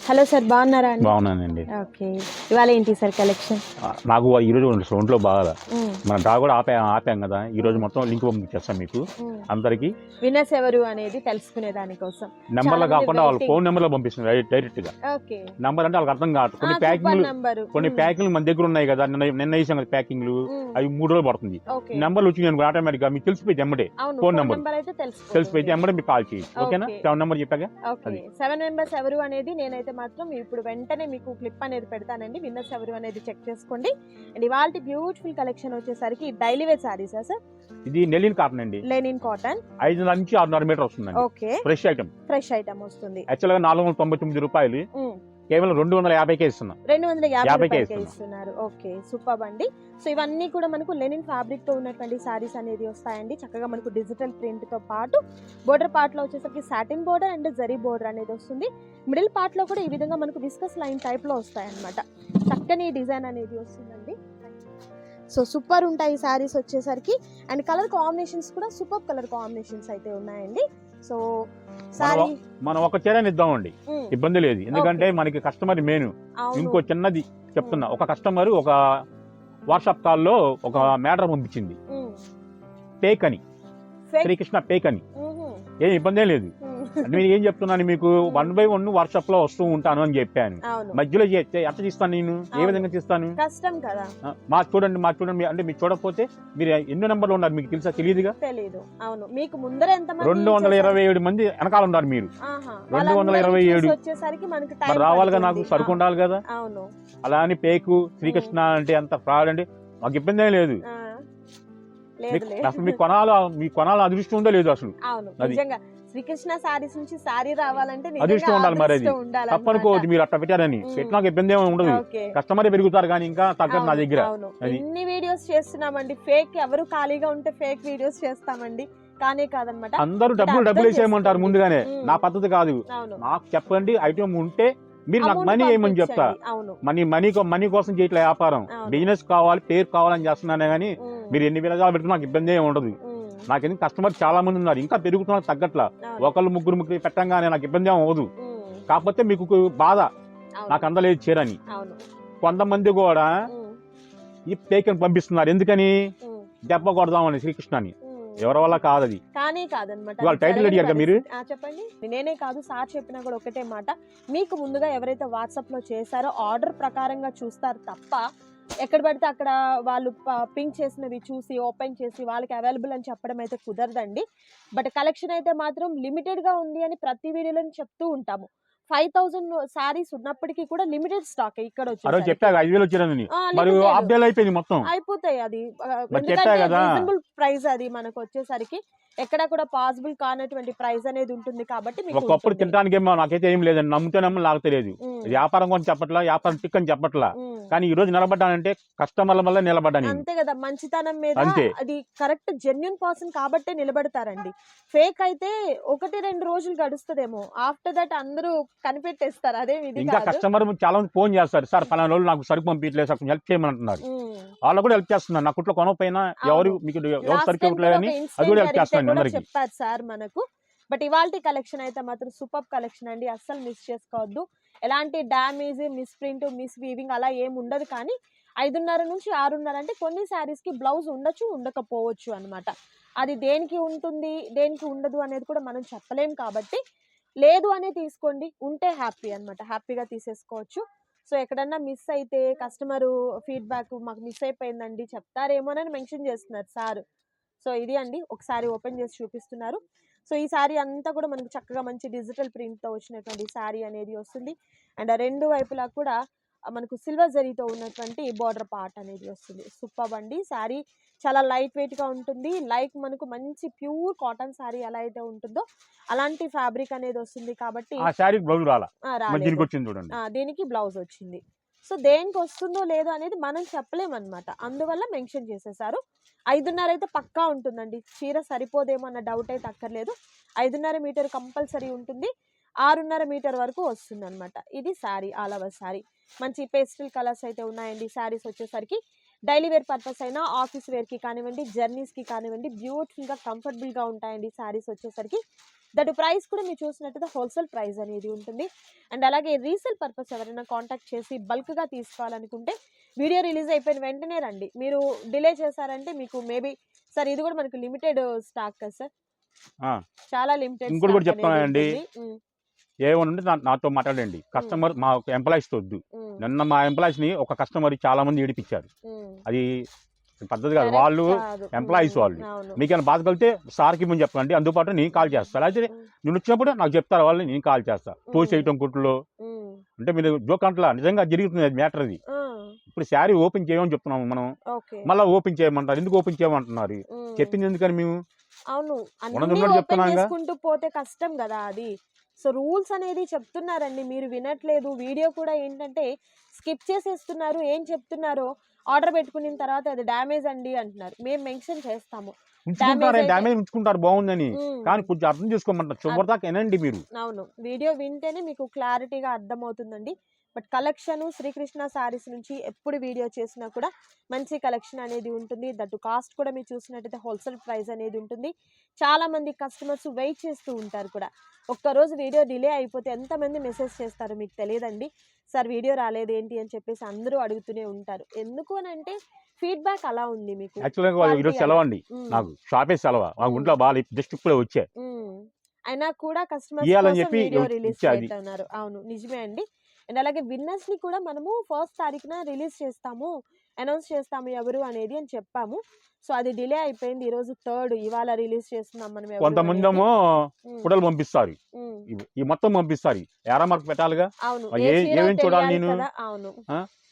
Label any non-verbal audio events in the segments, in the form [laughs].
Hello sir బాగున్నారా అండి? బాగున్నానండి. ఓకే. ఇవాళ ఏంటి సార్ కలెక్షన్? నాకు ఈ రోజు ఒంట్లో బాగా మన డా కూడా ఆపా ఆపాం కదా. ఈ రోజు మొత్తం లింక్ పంపించేస్తాం మీకు. అందరికి. వినర్స్ ఎవరు అనేది తెలుసుకునే దానికోసం నెంబర్లో కాకుండా వాళ్ళ. ఫోన్ నెంబర్లో పంపిస్తుంది డైరెక్ట్గా ఓకే. నంబర్ అంటే వాళ్ళకి అర్థం కాదు కొన్ని ప్యాకింగ్లు కొన్ని ప్యాకింగ్లు మన దగ్గర ఉన్నాయి కదా. నిన్న నిన్న వేసాం కదా ప్యాకింగ్లు. అవి మూడు రోజులు పడుతుంది. ఓకే. నెంబర్లు వచ్చి నేను ఆటోమేటిక్గా మీకు తెలిసిపోయింది phone ఫోన్. నెంబర్ తెలిసిపోయింది ఎమ్మటే మీకు కాల్ చేయి. ఓకేనా. సెవెన్ నెంబర్ చెప్పాక. సెవెన్ మెంబర్స్ ఎవరు అనేది నేనైతే మాత్రం ఇప్పుడు వెంటనే మీకు క్లిప్ అనేది పెడతానండి. విన్నర్స్ ఎవరు అనేది చెక్ చేసుకోండి. అండ్ ఇవాళ బ్యూటిఫుల్ కలెక్షన్ వచ్చేసరికి డైలీ వేర్ సారీసా సార్ ఇది నెల్లిన్ కాటన్ అండి. లెనిన్ కాటన్ ఐదున్నర నుంచి ఆరున్నర మీటర్ వస్తుందండి. Okay fresh item fresh item వస్తుంది. యాక్చువల్గా నాలుగు వందల తొంభై తొమ్మిది రూపాయలు. కేవలం రెండు వందల యాభైకే ఇస్తున్నా. రెండు వందల యాభై యాభైకే ఇస్తున్నారు. ఓకే సూపర్ అండి. సో ఇవన్నీ కూడా మనకు లెనిన్ ఫ్యాబ్రిక్తో ఉన్నటువంటి సారీస్ అనేది వస్తాయండి. చక్కగా మనకు డిజిటల్ ప్రింట్తో పాటు బోర్డర్ పార్ట్లో వచ్చేసరికి satin border and zari border అనేది వస్తుంది. మిడిల్ పార్ట్లో కూడా ఈ విధంగా మనకు విస్కస్ లైన్ టైప్లో వస్తాయి అన్నమాట చక్కని డిజైన్ అనేది వస్తుందండి. సో సూపర్ ఉంటాయి ఈ సారీస్ వచ్చేసరికి. అండ్ కలర్ కాంబినేషన్స్ కూడా సూపర్ కలర్ కాంబినేషన్స్ అయితే ఉన్నాయండి. సో మనం ఒక చీరని ఇద్దామండి. ఇబ్బంది లేదు. ఎందుకంటే మనకి కస్టమర్ మెయిన్. ఇంకో చిన్నది చెప్తున్నా. ఒక కస్టమర్ ఒక వాట్సాప్ కాల్లో ఒక మ్యాటర్ పంపించింది. పేక్ అని. శ్రీకృష్ణ పేక్ అని. ఏం ఇబ్బంది ఏం లేదు. అంటే నేను ఏం చెప్తున్నాను మీకు వన్ బై వన్ వాట్సాప్లో వస్తూ ఉంటాను అని చెప్పాను. మధ్యలో చేస్తే ఎట్లా తీస్తాను నేను? ఏ. విధంగా తీస్తాను? కష్టం కదా. మా చూడండి మా చూడండి అంటే మీరు చూడకపోతే మీరు ఎన్నో నెంబర్లు ఉన్నారు మీకు తెలుసా? తెలియదుగా తెలీదు. అవును. మీకు ముందర ఎంత రెండు వందల ఇరవై ఏడు మంది వెనకాల ఉన్నారు మీరు. రెండు వందల ఇరవై ఏడు. వచ్చేసరికి మనకి రావాలిగా నాకు. సరుకు ఉండాలి కదా? అవును. అలా అని పేకు శ్రీకృష్ణ అంటే అంత ఫ్రాడ్ అంటే మాకు ఇబ్బంది ఏం లేదు. అసలు మీ కొనాల మీ కొనాల అదృష్టం ఉందో లేదు అసలు. అవును. అది. నిజంగా శ్రీకృష్ణ సారీస్ నుంచి సారీ రావాలంటే అదృష్టం ఉండాలి మరి అది. తప్పనుకోవద్దు మీరు అట్లా పెట్టారని. పెట్టినాక ఇబ్బంది ఏమి ఉండదు. కస్టమర్ పెరుగుతారు కానీ ఇంకా తగ్గదు నా దగ్గర. ఎన్ని వీడియోస్ చేస్తున్నామండి? ఫేక్ ఎవరు ఖాళీగా ఉంటే ఫేక్ వీడియోస్ చేస్తామండి. కానే కాదనమాట. అందరూ డబ్బులు డబ్బులు వేసేయమంటారు. ముందుగానే. నా పద్ధతి కాదు. నాకు చెప్పండి ఐటమ్ ఉంటే మీరు నాకు మనీ వేయమని చెప్తా? మనీ మనీ మనీ కోసం చేయట్లే వ్యాపారం. బిజినెస్ కావాలి పేరు కావాలని చేస్తున్నానే కానీ మీరు ఎన్ని విధాలు పెడితే నాకు ఇబ్బంది ఏమి ఉండదు. నాకు ఎందుకు కస్టమర్ చాలా మంది ఉన్నారు ఇంకా పెరుగుతున్నారు తగ్గట్ల. ఒకళ్ళు ముగ్గురు ముగ్గురు పెట్టంగానే నాకు ఇబ్బంది అవ్వదు. కాకపోతే మీకు బాధ. నాకు అందలేదు చీరని. కొంతమంది కూడా ఈ పేకని పంపిస్తున్నారు. ఎందుకని? దెబ్బ కొడదామని శ్రీకృష్ణని. ఎవరి వల్ల కాదది? కానీ కాదనమాట ఇవాళ టైటిల్ అడిగారు కదా మీరు? చెప్పండి. నేనే కాదు సార్ చెప్పినా కూడా ఒకటే మాట. మీకు ముందుగా ఎవరైతే వాట్సాప్లో చేశారో ఆర్డర్ ప్రకారంగా చూస్తారు తప్ప ఎక్కడ పడితే అక్కడ వాళ్ళు పింక్ చేసినవి చూసి ఓపెన్ చేసి వాళ్ళకి అవైలబుల్ అని చెప్పడం అయితే కుదరదండి. బట్ కలెక్షన్ అయితే మాత్రం లిమిటెడ్గా ఉంది అని ప్రతి వీడియోలో చెప్తూ ఉంటాము. ఫైవ్ థౌసండ్ సారీస్ ఉన్నప్పటికీ కూడా లిమిటెడ్ స్టాక్ ఇక్కడ అయిపోయింది మొత్తం. అయిపోతాయి అది. రీజనబుల్ ప్రైస్ అది మనకు వచ్చేసరికి. ఎక్కడ కూడా పాసిబుల్ కానటువంటి ప్రైస్ అనేది ఉంటుంది కాబట్టి మీకు ఒకప్పుడు. తినడానికి ఏమో నాకైతే ఏం లేదండి. నమ్మితే నమ్మ నాకు తెలియదు. వ్యాపారం కొని చెప్పట్లా వ్యాపారం టిక్ అని చెప్పట్లా. కానీ ఈ రోజు నిలబడ్డానంటే కస్టమర్ల వల్ల నిలబడ్డా నేను. అంతే కదా మంచితనం మీద. అది కరెక్ట్ జెన్యున్ పర్సన్ కాబట్టే నిలబడతారండి. ఫేక్ అయితే ఒకటి రెండు రోజులు గడుస్తుందేమో. ఆఫ్టర్ దట్ అందరూ కనిపెట్టేస్తారు. అదే ఇంకా కస్టమర్ చాలా మంది ఫోన్ చేస్తారు. సార్ పలానా రోజులు నాకు సరుకు పంపించలేదు సార్ హెల్ప్ ఉమ్. వాళ్ళు కూడా హెల్ప్ చేస్తున్నారు నా కుట్లో కొనకపోయినా ఎవరు మీకు ఎవరు ఒక అది కూడా జరిగితే చేస్తున్నాను అందరికీ. చెప్పారు సార్ మనకు. బట్ ఇవాళ కలెక్షన్ అయితే మాత్రం సూపర్ కలెక్షన్ అండి. అస్సలు మిస్ చేసుకోవద్దు. ఎలాంటి damage miss print miss weaving అలా ఏం ఉండదు కానీ ఐదున్నర నుంచి ఆరున్నర అంటే కొన్ని శారీస్కి బ్లౌజ్ ఉండొచ్చు ఉండకపోవచ్చు అన్నమాట. అది దేనికి ఉంటుంది దేనికి ఉండదు అనేది కూడా మనం చెప్పలేం కాబట్టి లేదు అనే తీసుకోండి. ఉంటే హ్యాపీ అన్నమాట. హ్యాపీగా తీసేసుకోవచ్చు. సో ఎక్కడన్నా మిస్ అయితే కస్టమర్ ఫీడ్బ్యాక్ మాకు మిస్ అయిపోయిందండి చెప్తారేమోనని మెన్షన్ చేస్తున్నారు సార్. సో ఇది అండి. ఒకసారి ఓపెన్ చేసి చూపిస్తున్నారు. సో ఈ శారీ అంతా కూడా మనకు చక్కగా మంచి డిజిటల్ ప్రింట్తో వచ్చినటువంటి శారీ అనేది వస్తుంది. అండ్ ఆ రెండు వైపులా కూడా మనకు సిల్వర్ జరీతో ఉన్నటువంటి బార్డర్ పార్ట్ అనేది వస్తుంది. సూపర్ అండి. శారీ చాలా లైట్ వెయిట్గా ఉంటుంది. లైక్ మనకు మంచి ప్యూర్ కాటన్ శారీ ఎలా అయితే ఉంటుందో అలాంటి ఫ్యాబ్రిక్ అనేది వస్తుంది కాబట్టి బ్లౌజ్ దీనికి బ్లౌజ్ వచ్చింది. సో దేనికి వస్తుందో లేదో అనేది మనం చెప్పలేమన్నమాట. అందువల్ల మెన్షన్ చేసేసారు. ఐదున్నర అయితే పక్కా ఉంటుందండి. చీర సరిపోదేమో అన్న డౌట్ అయితే అక్కర్లేదు. ఐదున్నర మీటర్ కంపల్సరీ ఉంటుంది. ఆరున్నర మీటర్ వరకు వస్తుంది అనమాట ఇది శారీ ఆల్ ఓవర్ శారీ మంచి పేస్టల్ కలర్స్ అయితే ఉన్నాయండి శారీస్ వచ్చేసరికి. డైలీ వేర్ పర్పస్ అయినా ఆఫీస్ వేర్కి కానివ్వండి జర్నీస్కి కానివ్వండి బ్యూటిఫుల్గా కంఫర్టబుల్గా ఉంటాయండి శారీస్ వచ్చేసరికి. దట్ ప్రైస్ కూడా మీరు చూసినట్టయితే హోల్సేల్ ప్రైస్ అనేది ఉంటుంది. అండ్ అలాగే రీసేల్ పర్పస్ ఎవరైనా కాంటాక్ట్ చేసి బల్క్గా తీసుకోవాలనుకుంటే వీడియో రిలీజ్ అయిపోయిన వెంటనే రండి. మీరు డిలే చేశారంటే మీకు మేబీ సార్ ఇది కూడా మనకు లిమిటెడ్ స్టాక్ కదా సార్. చాలా లిమిటెడ్ ఇంకోటి కూడా చెప్తానండి. ఏమని ఉంటే నా- నాతో మాట్లాడండి. కస్టమర్ మా ఎంప్లాయీస్ వద్దు నిన్న మా ఎంప్లాయీస్ని ఒక కస్టమర్ చాలా మంది ఏడిపించారు అది పద్ధతి కాదు. వాళ్ళు employees వాళ్ళు. మీకైనా బాధ కలిగితే సార్కి ముందు చెప్పండి. అందుబాటు నేను కాల్ చేస్తాను అయితే నేను వచ్చినప్పుడు నాకు చెప్తారు వాళ్ళు నేను కాల్ చేస్తా. పోస్ట్ చేయటం కుట్లు అంటే మీరు జోక్ అంటలా నిజంగా జరుగుతుంది మ్యాటర్ అది. ఇప్పుడు శారీ ఓపెన్ చేయమని చెప్తున్నాము మనం. మళ్ళీ ఓపెన్ చేయమంటారు. ఎందుకు ఓపెన్ చేయమంటున్నారు? చెప్పింది ఎందుకని మేము? అవును. చేసుకుంటూ పోతే కష్టం కదా అది. సో రూల్స్ అనేది చెప్తున్నారండి. మీరు వినట్లేదు. వీడియో కూడా ఏంటంటే స్కిప్ చేసేస్తున్నారు. ఏం చెప్తున్నారో ఆర్డర్ పెట్టుకున్న తర్వాత అది డ్యామేజ్ అండి అంటున్నారు. మేము మెన్షన్ చేస్తాము. ఉంచుకుంటారు? డ్యామేజ్ ఉంచుకుంటారు. బాగుందని. ఉమ్, కానీ కొంచెం అర్థం చేసుకోమంటారు చివరి దాకా వినండి మీరు. అవును. వీడియో వింటేనే మీకు క్లారిటీగా అర్థమవుతుందండి. బట్ కలెక్షన్ శ్రీకృష్ణ సారీస్ నుంచి ఎప్పుడు వీడియో చేసినా కూడా మంచి కలెక్షన్ అనేది ఉంటుంది. దట్టు కాస్ట్ కూడా మీరు చూసినట్టయితే హోల్సేల్ ప్రైస్ అనేది ఉంటుంది. చాలా మంది కస్టమర్స్ వెయిట్ చేస్తూ ఉంటారు కూడా. ఒక్కరోజు వీడియో డిలే అయిపోతే ఎంతమంది మెసేజ్ చేస్తారు మీకు తెలియదండి. సార్ వీడియో రాలేదు ఏంటి? అని చెప్పేసి అందరూ అడుగుతూనే ఉంటారు. ఎందుకు అని అంటే ఫీడ్బ్యాక్ అలా ఉంది మీకు. యాక్చువల్గా ఈరోజు. సెలవు అండి నాకు షాపే సెలవు? బాగా జస్ట్ ఇప్పుడే వచ్చే. అయినా కూడా కస్టమర్స్ ఇయ్యాలని కోసం చెప్పి వీడియో రిలీజ్ అవును నిజమే అండి. అండ్ అలాగే విన్నర్స్ని కూడా మనము ఫస్ట్ తారీఖున రిలీజ్ చేస్తాము అనౌన్స్ చేస్తాము ఎవరు అనేది అని చెప్పాము. సో అది డిలే అయిపోయింది ఈ రోజు థర్డ్. ఇవాళ రిలీజ్ చేస్తున్నాం మనం కొంతమంది. ఏమో ఫోటోలు పంపిస్తారు. ఈ మొత్తం పంపిస్తారు. ఎరా మార్క్ పెట్టాలిగా? అవును. ఆ ఏ ఏ- చీర ఏమేం చూడాలి నేను? అవును.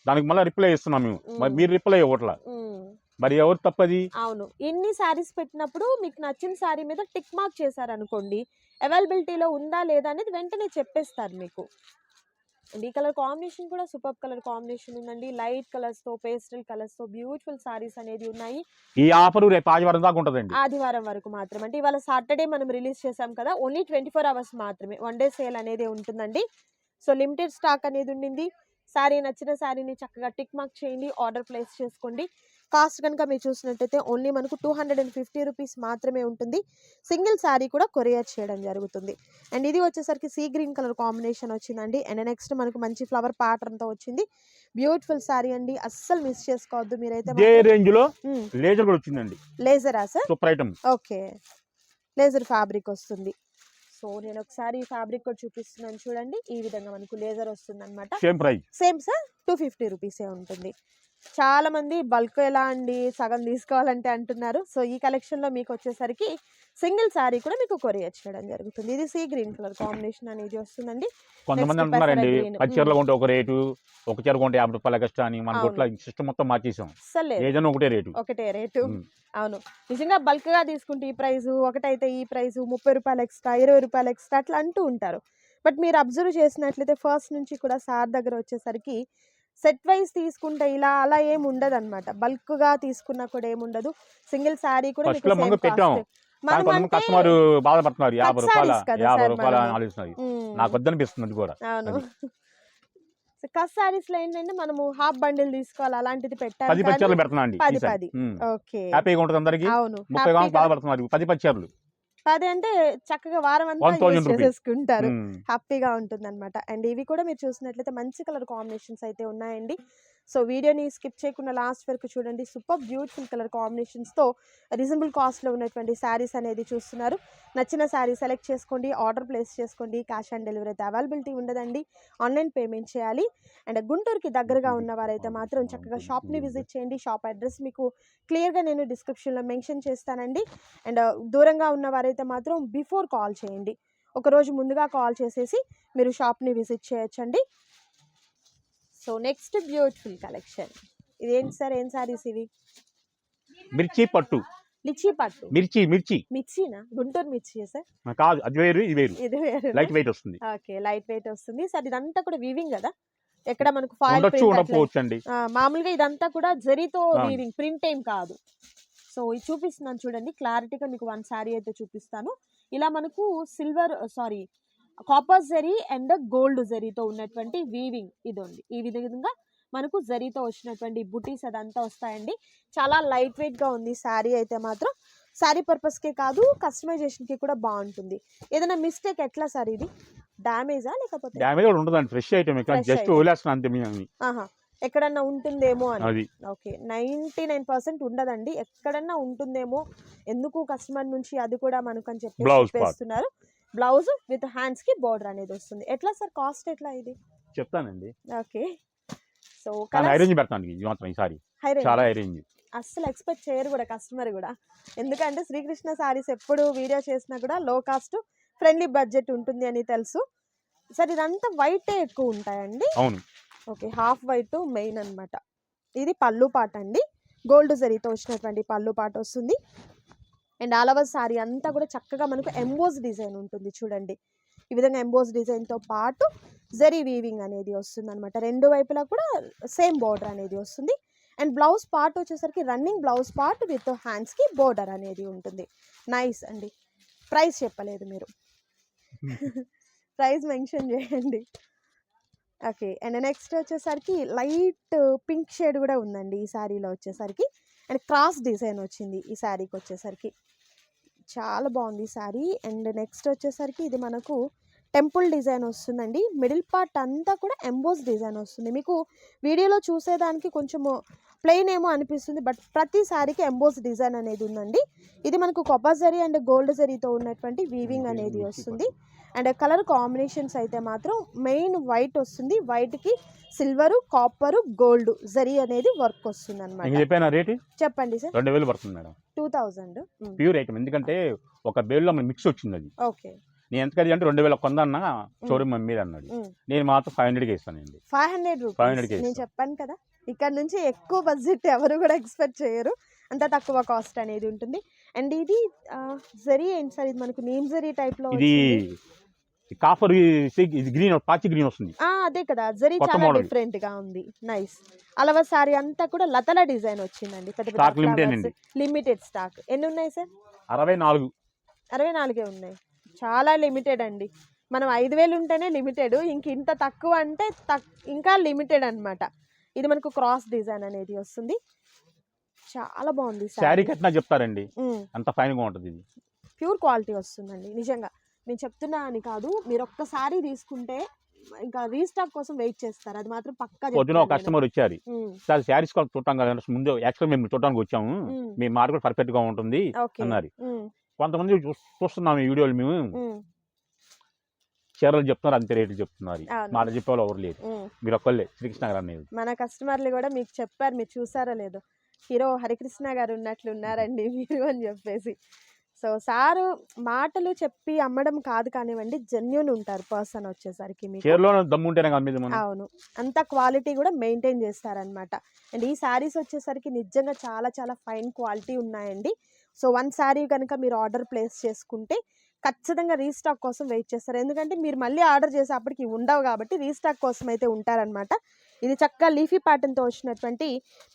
దానికి మళ్ళీ రిప్లై ఇస్తున్నాం మేము. మరి. మీరు రిప్లై ఇవ్వట్లా? మరి ఎవరు తప్పది? అవును. ఇన్ని శారీస్ పెట్టినప్పుడు మీకు నచ్చిన శారీ మీద టిక్ మార్క్ చేశారనుకోండి అవైలబిలిటీలో ఉందా లేదా అనేది వెంటనే చెప్పేస్తారు మీకు. అండ్. ఈ కలర్ కాంబినేషన్ కూడా సూపర్ కలర్ కాంబినేషన్ ఉందండి. లైట్ కలర్స్తో పేస్టల్ కలర్స్తో బ్యూటిఫుల్ సారీస్ అనేది ఉన్నాయి. ఈ ఆఫర్ రేపు ఆదివారం దాకా ఉంటుందండి. ఆదివారం వరకు మాత్రమే. అంటే ఇవాళ సాటర్డే మనం రిలీజ్ చేసాం కదా ఓన్లీ ట్వంటీ ఫోర్ అవర్స్ మాత్రమే. వన్ డే సేల్ అనేది ఉంటుందండి. సో లిమిటెడ్ స్టాక్ అనేది ఉండింది. శారీ నచ్చిన శారీని చక్కగా టిక్ మార్క్ చేయండి. ఆర్డర్ ప్లేస్ చేసుకోండి. కాస్ట్ కనుక మీరు చూసినట్టయితే ఓన్లీ మనకు two hundred and fifty rupees మాత్రమే ఉంటుంది. సింగిల్ శారీ కూడా కొరియర్ చేయడం జరుగుతుంది. అండ్ ఇది వచ్చేసరికి సీ గ్రీన్ కలర్ కాంబినేషన్ వచ్చిందండి. అండ్ నెక్స్ట్ మనకు మంచి ఫ్లవర్తో వచ్చింది. బ్యూటిఫుల్ శారీ అండి. అస్సలు మిస్ చేసుకోవద్దు మీరైతే రేంజ్లో లేజర్ కూడా వచ్చిందండి. లేజరా sir? Super item. Okay. Laser fabric వస్తుంది. సో నేను ఒకసారి ఫ్యాబ్రిక్ కూడా చూపిస్తున్నాను చూడండి. ఈ విధంగా మనకు లేజర్ వస్తుంది అనమాట same price. Same sir? Two fifty రూపీసే ఉంటుంది. చాలా మంది బల్క్ ఎలా అండి? సగం తీసుకోవాలంటే అంటున్నారు. సో ఈ కలెక్షన్లో మీకు వచ్చేసరికి సింగిల్ శారీ కూడా మీకు కొరియర్ చేయడం జరుగుతుంది. ఇది సీ గ్రీన్ కలర్ కాంబినేషన్ అనేది వస్తుందండి. కొంతమంది అంటున్నారండి పెసర green. పది చీరలు కొంటే ఒక రేటు ఒక చీర కొంటే యాభై రూపాయల ఎక్స్ట్రా అని మన. కొట్ల సిస్టమ్ మొత్తం మార్చేసాం. ఏదైనా ఒకటే రేటు. ఒకటే రేటు. అవును. నిజంగా బల్క్గా తీసుకుంటే ఈ ప్రైస్ ఒకటైతే ఈ ప్రైస్ ముప్పై రూపాయలు ఎక్స్ట్రా ఇరవై రూపాయలు ఎక్స్ట్రా అట్లా అంటూ ఉంటారు. బట్ మీరు అబ్జర్వ్ చేసినట్లయితే ఫస్ట్ నుంచి కూడా సార్ దగ్గర వచ్చేసరికి సెట్ వైజ్ తీసుకుంటే ఇలా అలా ఏం ఉండదు అనమాట బల్క్గా తీసుకున్నా కూడా ఏముండదు సింగిల్ శారీ కూడా మీకు పెట్టాం. కస్టమర్ బాధపడుతున్నారు. యాభై రూపాయల యాభై రూపాయల మనము. ఆలోచిస్తున్నారు. నాకు వద్దనిపిస్తుంది కూడా. అవును. కస్ సారీస్లో ఏంటంటే మనము హాఫ్ బండిల్ తీసుకోవాలి. అలాంటిది పెట్టాలి పది చీరలు పెడుతున్నా అండి పది. పది. ఓకే. హ్యాపీగా ఉంటుంది అందరికి. అవును. ముప్పై బాధపడుతున్నారు. పది పది చీరలు. పది అంటే చక్కగా వారం అంతా 1000 యూజ్. చేసేసుకుంటారు. హ్యాపీగా ఉంటుంది అనమాట అండ్ ఇవి కూడా మీరు చూసినట్లయితే మంచి కలర్ కాంబినేషన్స్ అయితే ఉన్నాయండి సో వీడియోని స్కిప్ చేయకుండా లాస్ట్ వరకు చూడండి. సూపర్ బ్యూటిఫుల్ కలర్ కాంబినేషన్స్తో రీజనబుల్ కాస్ట్లో ఉన్నటువంటి శారీస్ అనేది చూస్తున్నారు. నచ్చిన శారీ సెలెక్ట్ చేసుకోండి ఆర్డర్ ప్లేస్ చేసుకోండి. క్యాష్ ఆన్ డెలివరీ అయితే అవైలబిలిటీ ఉండదండి. ఆన్లైన్ పేమెంట్ చేయాలి. అండ్ గుంటూరుకి దగ్గరగా ఉన్నవారైతే మాత్రం చక్కగా షాప్ని విజిట్ చేయండి. షాప్ అడ్రస్ మీకు క్లియర్గా నేను డిస్క్రిప్షన్లో మెన్షన్ చేస్తానండి. అండ్ దూరంగా ఉన్నవారైతే మాత్రం బిఫోర్ కాల్ చేయండి. ఒకరోజు ముందుగా కాల్ చేసేసి మీరు షాప్ని విజిట్ చేయొచ్చండి. So next beautiful collection. ఇదేంటి సార్? ఏం సారీస్ ఇవి? మిర్చి పట్టు. లిచీ పట్టు. మిర్చి మిర్చి. మిర్చినా? గుంటూరు మిర్చి సార్? కాదు అది వేరు ఇది వేరు. ఇది వేరు. లైట్ వెయిట్ వస్తుంది. ఓకే లైట్ వెయిట్ వస్తుంది. సార్ ఇదంతా కూడా వీవింగ్ కదా? ఎక్కడ మనకు ఫాయిల్ మామూలుగా ఇదంతా కూడా జరీతో. వీవింగ్ ప్రింట్ ఏం కాదు. సో ఇది చూపిస్తున్నాను చూడండి. క్లారిటీగా మీకు వన్ శారీ అయితే చూపిస్తాను. ఇలా మనకు silver saree copper zari and gold జరీతో ఉన్నటువంటి వీవింగ్ ఇది ఉంది. ఈ విధంగా మనకు జరీతో వచ్చినటువంటి బుటీస్ అదంతా వస్తాయండి. చాలా లైట్ వెయిట్గా ఉంది శారీ అయితే మాత్రం. శారీ పర్పస్ కే కాదు కస్టమైజేషన్కి కూడా బాగుంటుంది. ఏదైనా మిస్టేక్ ఎట్లా సార్ ఇది? డ్యామేజా లేకపోతే? డ్యామేజ్ కూడా ఉండదండి ఫ్రెష్ ఐటమ్ జస్ట్ item. వదిలేస్తున్నాను అంతే మీ- ఆహా ఎక్కడన్నా ఉంటుందేమో అని. ఓకే నైంటీ నైన్ పర్సెంట్ ఉండదండి. ఎక్కడన్నా ఉంటుందేమో ఎందుకు కస్టమర్ నుంచి అది కూడా మనకు అని చెప్పి. చెప్పేస్తున్నారు. బ్లౌజ్ విత్ హ్యాండ్స్కి బోర్డర్ అనేది వస్తుంది. ఎట్లా సార్? కాస్ట్ ఎట్లా ఇది? చెప్తానండి. ఓకే. సో కానీ అరేంజ్ పెడతాను ఇది మాత్రం ఈసారి. చాలా అరేంజ్ అస్సలు ఎక్స్పెక్ట్ చేయరు కూడా కస్టమర్ కూడా. ఎందుకంటే శ్రీకృష్ణ సారీస్ ఎప్పుడు వీడియో చేసినా కూడా లో కాస్ట్ ఫ్రెండ్లీ బడ్జెట్ ఉంటుంది అని తెలుసు. సార్ ఇదంతా వైటే ఎక్కువ ఉంటాయండి? అవును. ఓకే హాఫ్ వైట్ మెయిన్ అన్నమాట. ఇది పళ్ళు పాట అండి గోల్డ్ జరీతో వచ్చినటువంటి పళ్ళు పాట వస్తుంది. అండ్ ఆల్ ఓవర్ సారీ అంతా కూడా చక్కగా మనకు ఎంబోస్ డిజైన్ ఉంటుంది చూడండి. ఈ విధంగా ఎంబోస్ డిజైన్తో పాటు జరీ వీవింగ్ అనేది వస్తుంది అనమాట రెండు వైపులా కూడా సేమ్ బోర్డర్ అనేది వస్తుంది. అండ్ బ్లౌజ్ పార్ట్ వచ్చేసరికి రన్నింగ్ బ్లౌజ్ పార్ట్ విత్ హ్యాండ్స్కి బోర్డర్ అనేది ఉంటుంది. నైస్ అండి. ప్రైస్ చెప్పలేదు మీరు. ప్రైస్ మెన్షన్ చేయండి. ఓకే అండ్ నెక్స్ట్ వచ్చేసరికి లైట్ పింక్ షేడ్ కూడా ఉందండి ఈ శారీలో వచ్చేసరికి. అండ్ క్రాస్ డిజైన్ వచ్చింది ఈ శారీకి వచ్చేసరికి. చాలా బాగుంది ఈ శారీ. అండ్ నెక్స్ట్ వచ్చేసరికి ఇది మనకు టెంపుల్ డిజైన్ వస్తుందండి. మిడిల్ పార్ట్ అంతా కూడా ఎంబోస్ డిజైన్ వస్తుంది. మీకు వీడియోలో చూసేదానికి కొంచెము ప్లెయిన్ ఏమో అనిపిస్తుంది బట్ ప్రతి శారీకి ఎంబోస్ డిజైన్ అనేది ఉందండి. ఇది మనకు కొబ్బరి జరీ అండ్ గోల్డ్ జరీతో ఉన్నటువంటి వీవింగ్ అనేది వస్తుంది. అండ్ కలర్ కాంబినేషన్స్ అయితే మాత్రం మెయిన్ వైట్ వస్తుంది. వైట్కి సిల్వరు కాపరు గోల్డ్ జరీ అనేది వర్క్ వస్తుంది అనమాట రేటు? చెప్పండి సార్. రెండు వేలు పడుతుంది madam. Two thousand. Pure item ఎందుకంటే ఒక బేల్లో మిక్స్ వచ్చింది అది. ఓకే. నేను ఎంత కది అంటే రెండు వేల కొందన్నా షోరూమ్ మీద అన్నాడు నేను మాత్రం ఫైవ్ హండ్రెడ్కి ఇస్తానండి. ఫైవ్ హండ్రెడ్ 500 రూపీస్కి నేను. చెప్పాను కదా ఇక్కడ నుంచి ఎక్కువ బడ్జెట్ ఎవరు కూడా ఎక్స్పెక్ట్ చేయరు. అంత తక్కువ కాస్ట్ అనేది ఉంటుంది. అండ్ ఇది జరీ ఏంటి సార్? ఇది మనకు నీమ్ జరీ టైప్లో ఇది. కాఫర్ ఇది గ్రీన్ పాచి గ్రీన్ వస్తుంది. ఆ, అదే కదా జరీ చాలా. డిఫరెంట్గా ఉంది. నైస్ అలవ సారీ అంతా కూడా లతల డిజైన్ వచ్చిందండి. పెద్ద. లిమిటెడ్ స్టాక్ ఎన్ని ఉన్నాయి సార్? అరవై నాలుగు. అరవై నాలుగే ఉన్నాయి. చాలా లిమిటెడ్ అండి. మనం ఐదు వేలు ఉంటేనే లిమిటెడ్ ఇంక ఇంత తక్కువ అంటే తక్ ఇంకా లిమిటెడ్ అన్నమాట. ఇది మనకు క్రాస్ డిజైన్ అనేది వస్తుంది. చాలా బాగుంది శారీ కట్టినా చెప్తారండి. అంత ఫైన్గా ఉంటుంది ఇది. ప్యూర్ క్వాలిటీ వస్తుందండి నిజంగా. నేను చెప్తున్నా అని కాదు మీరు ఒక్కసారి తీసుకుంటే ఇంకా రీస్టాక్ కోసం వెయిట్ చేస్తారు. అది మాత్రం పక్కా పొద్దున ఒక. కస్టమర్ వచ్చారు. సార్ శారీస్ కూడా చూడటం కదా ముందు యాక్చువల్ మేము చూడటానికి వచ్చాము. మీ మాట కూడా పర్ఫెక్ట్గా ఉంటుంది అన్నారు. కొంతమంది చూ- చూస్తున్నాం ఈ వీడియోలు మేము. చీరలు చెప్తున్నారు అంతే రేట్లు చెప్తున్నారు. మాట చెప్పేవాళ్ళు ఎవరు లేదు. మీరు ఒక్కళ్ళే శ్రీకృష్ణ గారు అనేది. మన కస్టమర్లు కూడా మీకు చెప్పారు మీరు చూసారో లేదో. హీరో హరికృష్ణ గారు ఉన్నట్లు ఉన్నారండి [laughs] మీరు అని చెప్పేసి. సో సారు మాటలు చెప్పి అమ్మడం కాదు కానివ్వండి జెన్యున్ ఉంటారు పర్సన్ వచ్చేసరికి మీకు. అవును. అంత క్వాలిటీ కూడా మెయింటైన్ చేస్తారనమాట అండ్ ఈ శారీస్ వచ్చేసరికి నిజంగా చాలా చాలా ఫైన్ క్వాలిటీ ఉన్నాయండి. సో వన్ శారీ కనుక మీరు ఆర్డర్ ప్లేస్ చేసుకుంటే ఖచ్చితంగా రీస్టాక్ కోసం వెయిట్ చేస్తారు. ఎందుకంటే మీరు మళ్ళీ ఆర్డర్ చేసేప్పటికి ఉండవు కాబట్టి రీస్టాక్ కోసం అయితే ఉంటారనమాట ఇది చక్కగా లీఫీ ప్యాటర్న్తో వచ్చినటువంటి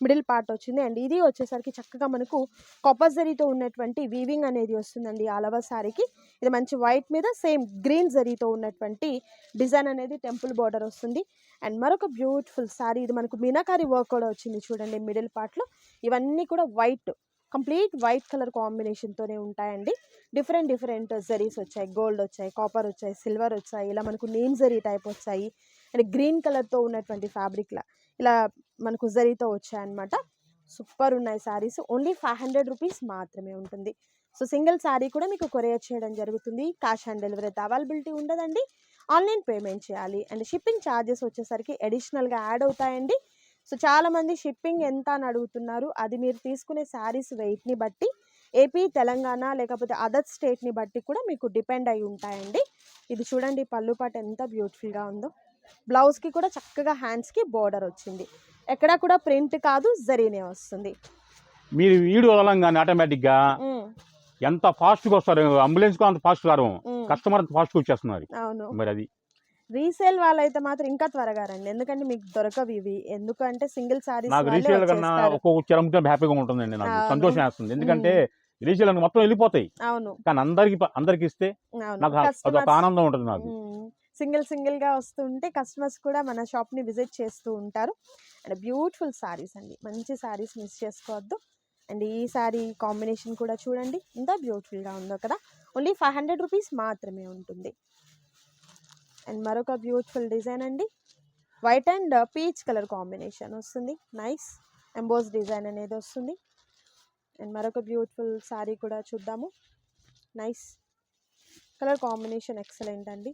మిడిల్ పార్ట్ వచ్చింది. అండ్ ఇది వచ్చేసరికి చక్కగా మనకు కాపర్ ఉన్నటువంటి వీవింగ్ అనేది వస్తుందండి అలవ శారీకి ఇది మంచి వైట్ మీద సేమ్ గ్రీన్ జరీతో ఉన్నటువంటి డిజైన్ అనేది టెంపుల్ బార్డర్ వస్తుంది. అండ్ మరొక బ్యూటిఫుల్ శారీ ఇది మనకు మీనాకారి వర్క్ కూడా వచ్చింది చూడండి మిడిల్ పార్ట్లో. ఇవన్నీ కూడా వైట్ కంప్లీట్ వైట్ కలర్ కాంబినేషన్తోనే ఉంటాయండి. డిఫరెంట్ డిఫరెంట్ జరీస్ వచ్చాయి. గోల్డ్ వచ్చాయి కాపర్ వచ్చాయి సిల్వర్ వచ్చాయి. ఇలా మనకు నేమ్ జరీ టైప్ వచ్చాయి. అండ్ గ్రీన్ కలర్తో ఉన్నటువంటి ఫ్యాబ్రిక్లా ఇలా మనకు జరీతో వచ్చాయన్నమాట. సూపర్ ఉన్నాయి sarees only five hundred rupees మాత్రమే ఉంటుంది. సో సింగిల్ శారీ కూడా మీకు కొరియర్ చేయడం జరుగుతుంది. క్యాష్ ఆన్ డెలివరీ అయితే అవైలబిలిటీ ఉండదండి. ఆన్లైన్ పేమెంట్ చేయాలి. అండ్ షిప్పింగ్ ఛార్జెస్ వచ్చేసరికి అడిషనల్గా యాడ్ అవుతాయండి. సో చాలామంది షిప్పింగ్ ఎంత అని అడుగుతున్నారు. అది మీరు తీసుకునే శారీస్ వెయిట్ని బట్టి ఏపీ తెలంగాణ లేకపోతే అదర్ స్టేట్ని బట్టి కూడా మీకు డిపెండ్ అయి ఉంటాయండి. ఇది చూడండి పళ్ళు పాట ఎంత బ్యూటిఫుల్గా ఉందో. బ్లౌజ్కి కూడా చక్కగా హ్యాండ్స్కి బోర్డర్ వచ్చింది. ఎక్కడ కూడా ప్రింట్ కాదు జరీనే వస్తుంది. మీరు వీడియో వదలంగానే ఆటోమేటిక్గా ఉమ్, ఎంత ఫాస్ట్గా వస్తారు? అంబులెన్స్ అంత ఫాస్ట్ ఉమ్, కస్టమర్ అంత ఫాస్ట్గా వచ్చేస్తున్నారు. అవును. మరి అది రీసేల్ వాళ్ళైతే మాత్రం ఇంకా త్వరగా రండి. ఎందుకంటే మీకు దొరకవు ఇవి. ఎందుకంటే సింగిల్ సారీస్ నాకు రీసేల్ కన్నా ఒక్కొక్క చీర అమ్మితే హ్యాపీగా ఉంటుందండి నాకు. అవును. సంతోషం వేస్తుంది. ఎందుకంటే రీసేల్ మొత్తం వెళ్ళిపోతాయి. అవును. కానీ అందరికి అందరికి ఇస్తే అవును. నాకు అదొక ఆనందం ఉంటుంది నాకు. సింగిల్ సింగిల్గా వస్తుంటే కస్టమర్స్ కూడా మన షాప్ని విజిట్ చేస్తూ ఉంటారు. అండ్ బ్యూటిఫుల్ సారీస్ అండి. మంచి సారీస్ మిస్ చేసుకోవద్దు. అండ్ ఈ సారీ కాంబినేషన్ కూడా చూడండి. ఎంత బ్యూటిఫుల్గా ఉందో కదా. ఓన్లీ ఫైవ్ హండ్రెడ్ రూపీస్ మాత్రమే ఉంటుంది. అండ్ మరొక బ్యూటిఫుల్ డిజైన్ అండి. White and peach colour combination వస్తుంది. నైస్ ఎంబోస్ డిజైన్ అనేది వస్తుంది. అండ్ మరొక బ్యూటిఫుల్ సారీ కూడా చూద్దాము. నైస్ కలర్ కాంబినేషన్ ఎక్సలెంట్ అండి.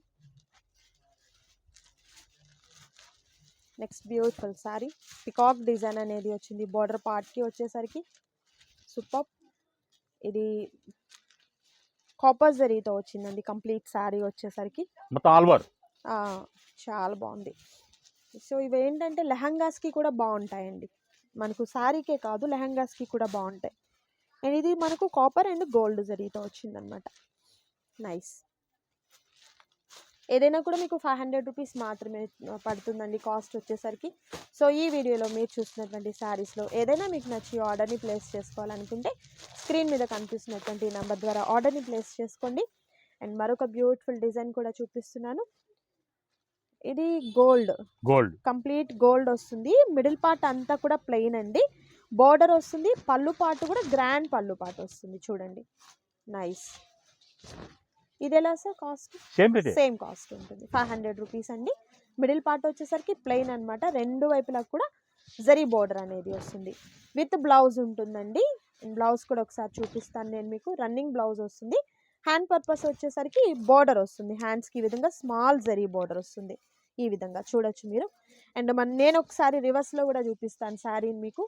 Next beautiful saree. Peacock design అనేది వచ్చింది. బార్డర్ పార్ట్కి వచ్చేసరికి సూపర్. ఇది కాపర్ జరీతో వచ్చిందండి. కంప్లీట్ సారీ వచ్చేసరికి. మొత్తం ఆల్వర్ చాలా బాగుంది. సో ఇవి ఏంటంటే లెహంగాస్కి కూడా బాగుంటాయండి. మనకు శారీకే కాదు లెహంగాస్కి కూడా బాగుంటాయి. అండ్ ఇది మనకు కాపర్ అండ్ గోల్డ్ జరీతో వచ్చిందనమాట నైస్. ఏదైనా కూడా మీకు ఫైవ్ హండ్రెడ్ రూపీస్ మాత్రమే పడుతుందండి కాస్ట్ వచ్చేసరికి. సో ఈ వీడియోలో మీరు చూసినటువంటి శారీస్లో ఏదైనా మీకు నచ్చి ఆర్డర్ని ప్లేస్ చేసుకోవాలనుకుంటే స్క్రీన్ మీద కనిపిస్తున్నటువంటి నెంబర్ ద్వారా ఆర్డర్ని ప్లేస్ చేసుకోండి. అండ్ మరొక బ్యూటిఫుల్ డిజైన్ కూడా చూపిస్తున్నాను. ఇది గోల్డ్. గోల్డ్. కంప్లీట్ గోల్డ్ వస్తుంది. మిడిల్ పార్ట్ అంతా కూడా ప్లెయిన్ అండి. బార్డర్ వస్తుంది. పళ్ళు పాటు కూడా గ్రాండ్ పళ్ళు పాటు వస్తుంది. చూడండి. నైస్. ఇది ఎలా సార్ కాస్ట్? సేమ్ కాస్ట్ ఉంటుంది. ఫైవ్ హండ్రెడ్ రూపీస్ అండి. మిడిల్ పార్ట్ వచ్చేసరికి ప్లెయిన్ అన్నమాట. రెండు వైపులా కూడా జరీ బోర్డర్ అనేది వస్తుంది. విత్ బ్లౌజ్ ఉంటుందండి. బ్లౌజ్ కూడా ఒకసారి చూపిస్తాను నేను మీకు. రన్నింగ్ బ్లౌజ్ వస్తుంది. హ్యాండ్ పర్పస్ వచ్చేసరికి బోర్డర్ వస్తుంది. హ్యాండ్స్కి ఈ విధంగా స్మాల్ జరీ బార్డర్ వస్తుంది. ఈ విధంగా చూడొచ్చు మీరు. అండ్ మన నేను ఒకసారి రివర్స్లో కూడా చూపిస్తాను శారీని మీకు.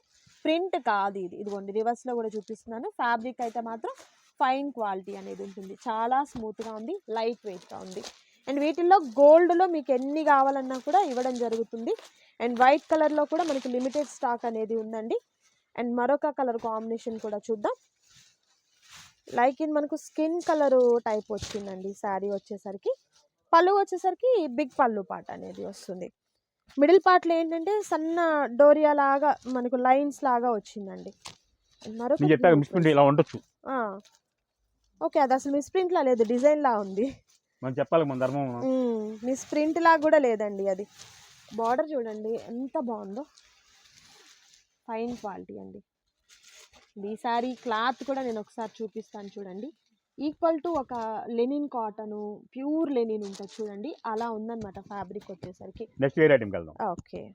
ప్రింట్ కాదు ఇది. ఇదిగోండి రివర్స్లో కూడా చూపిస్తున్నాను. ఫ్యాబ్రిక్ అయితే మాత్రం ఫైన్ క్వాలిటీ అనేది ఉంటుంది. చాలా స్మూత్గా ఉంది లైట్ వెయిట్గా ఉంది. అండ్ వీటిల్లో గోల్డ్లో మీకు ఎన్ని కావాలన్నా కూడా ఇవ్వడం జరుగుతుంది. అండ్ వైట్ కలర్లో కూడా మనకి లిమిటెడ్ స్టాక్ అనేది ఉందండి. అండ్ మరొక కలర్ కాంబినేషన్ కూడా చూద్దాం. లైక్ ఇది మనకు స్కిన్ కలర్ టైప్ వచ్చిందండి. శారీ వచ్చేసరికి పళ్ళు వచ్చేసరికి బిగ్ పళ్ళు పాట అనేది వస్తుంది. మిడిల్ పార్ట్లో ఏంటంటే సన్న డోరియా లాగా మనకు లైన్స్ లాగా మిస్ప్రింట్ ఇలా ఉండొచ్చు. ఓకే అది అసలు మిస్ ప్రింట్ లా లేదు డిజైన్ లా ఉంది. మనం చెప్పాలి మన ధర్మం మ్మ్. మిస్ ప్రింట్ లా కూడా లేదండి అది. బార్డర్ చూడండి ఎంత బాగుందో. ఫైన్ క్వాలిటీ అండి. ఈ సారీ క్లాత్ కూడా నేను ఒకసారి చూపిస్తాను చూడండి. ఈక్వల్ టు ఒక లెనిన్ కాటన్ ప్యూర్ లెనిన్ ఉంటుంది చూడండి. అలా ఉందన్నమాట ఫ్యాబ్రిక్ వచ్చేసరికి. నెక్స్ట్ వేరే ఐటమ్కి వెళ్దాం. ఓకే